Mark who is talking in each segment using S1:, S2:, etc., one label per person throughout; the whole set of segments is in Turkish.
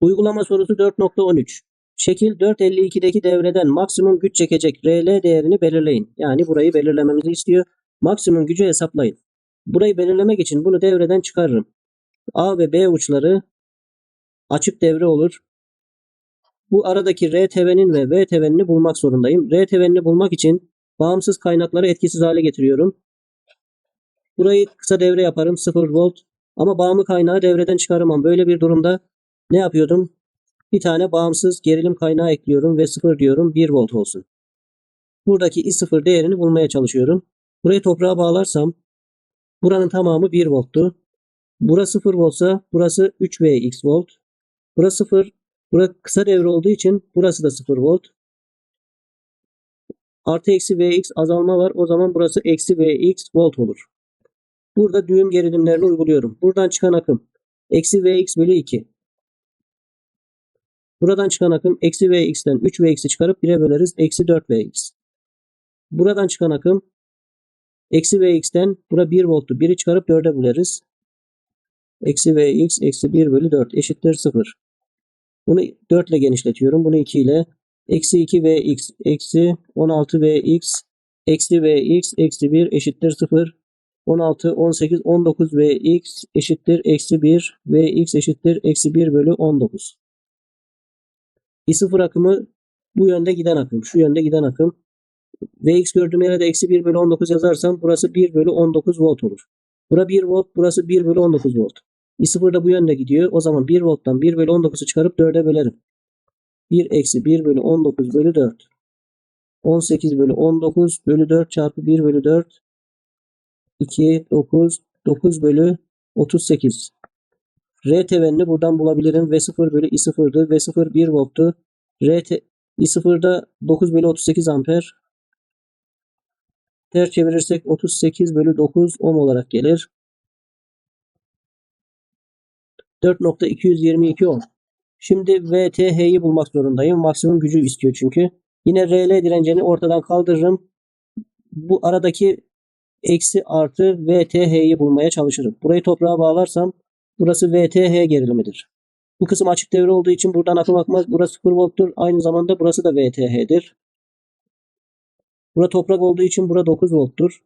S1: Uygulama sorusu 4.13. Şekil 4.52'deki devreden maksimum güç çekecek RL değerini belirleyin. Yani burayı belirlememizi istiyor. Maksimum gücü hesaplayın. Burayı belirlemek için bunu devreden çıkarırım. A ve B uçları açık devre olur. Bu aradaki R tevenin ve V tevenini bulmak zorundayım. R tevenini bulmak için bağımsız kaynakları etkisiz hale getiriyorum. Burayı kısa devre yaparım 0 volt ama bağımlı kaynağı devreden çıkaramam. Böyle bir durumda ne yapıyordum? Bir tane bağımsız gerilim kaynağı ekliyorum ve 0 diyorum 1 volt olsun. Buradaki I0 değerini bulmaya çalışıyorum. Burayı toprağa bağlarsam buranın tamamı 1 volttu. Burası 0 voltsa burası 3Vx volt. Burası 0. Burası kısa devre olduğu için burası da 0 volt. Artı eksi Vx azalma var. O zaman burası eksi Vx volt olur. Burada düğüm gerilimlerini uyguluyorum. Buradan çıkan akım eksi Vx bölü 2. Buradan çıkan akım eksi Vx'ten 3Vx'i çıkarıp 1'e böleriz. Eksi 4Vx. Buradan çıkan akım eksi Vx'ten bura 1 volttu. 1'i çıkarıp 4'e böleriz. Eksi Vx eksi 1 bölü 4 eşittir 0. Bunu 4 ile genişletiyorum. Bunu 2 ile eksi 2 Vx eksi 16 Vx eksi Vx eksi 1 eşittir 0. 16, 18, 19 Vx eşittir eksi 1 Vx eşittir eksi 1 bölü 19. I0 akımı bu yönde giden akım. Şu yönde giden akım. Vx gördüğüm yere de eksi 1 bölü 19 yazarsam burası 1 bölü 19 volt olur. Bura 1 volt, burası 1 bölü 19 volt. I0 da bu yönde gidiyor. O zaman 1 volttan 1 bölü 19'u çıkarıp 4'e bölerim. 1 eksi 1 bölü 19 bölü 4. 18 bölü 19 bölü 4 çarpı 1 bölü 4. 2, 9, 9 bölü 38. R tevenini buradan bulabilirim. V0 bölü I0'dı. V0 1 volttu. R te, I0'da 9 bölü 38 amper. Ters çevirirsek 38 bölü 9 ohm olarak gelir. 4.222 ohm. Şimdi VTH'yi bulmak zorundayım. Maksimum gücü istiyor çünkü. Yine RL direncini ortadan kaldırırım. Bu aradaki eksi artı VTH'yi bulmaya çalışırım. Burayı toprağa bağlarsam burası VTH gerilimidir. Bu kısım açık devre olduğu için buradan akım akmaz. Burası 0 volttur. Aynı zamanda burası da VTH'dir. Bura toprak olduğu için bura 9 volttur.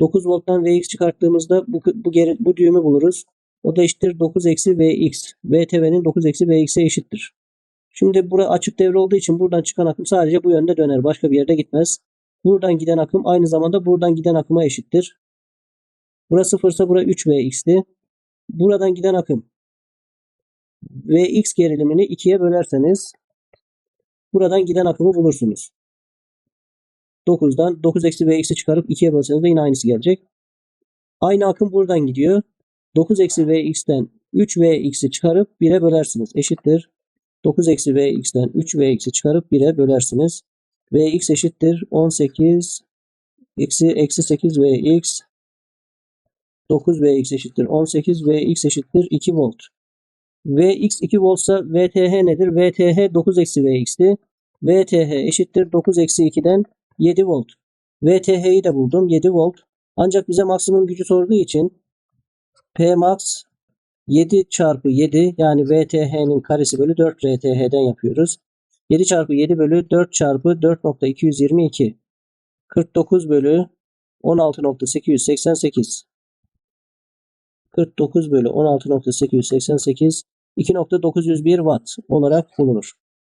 S1: 9 volttan Vx çıkarttığımızda bu, bu, geri, bu düğümü buluruz. O da eşittir 9 eksi Vx. VTV'nin 9 eksi Vx'e eşittir. Şimdi bura açık devre olduğu için buradan çıkan akım sadece bu yönde döner. Başka bir yerde gitmez. Buradan giden akım aynı zamanda buradan giden akıma eşittir. Burası 0 ise bura 3Vx'ti. Buradan giden akım Vx gerilimini 2'ye bölerseniz buradan giden akımı bulursunuz. 9'dan 9 eksi Vx'i çıkarıp 2'ye bölseniz de yine aynısı gelecek. Aynı akım buradan gidiyor. 9 eksi Vx'ten 3 Vx'i çıkarıp 1'e bölersiniz. Eşittir. 9 eksi Vx'ten 3 Vx'i çıkarıp 1'e bölersiniz. Vx eşittir 18 eksi eksi 8 Vx 9 Vx eşittir 18 Vx eşittir 2 volt. Vx 2 voltsa VTH nedir? VTH 9 eksi Vx'ti. VTH eşittir 9 eksi 2'den 7 volt. VTH'yi de buldum 7 volt. Ancak bize maksimum gücü sorduğu için P max 7 çarpı 7 yani VTH'nin karesi bölü 4 RTH'den yapıyoruz. 7 çarpı 7 bölü 4 çarpı 4.222 49 bölü 16.888 49 bölü 16.888 2.901 watt olarak bulunur.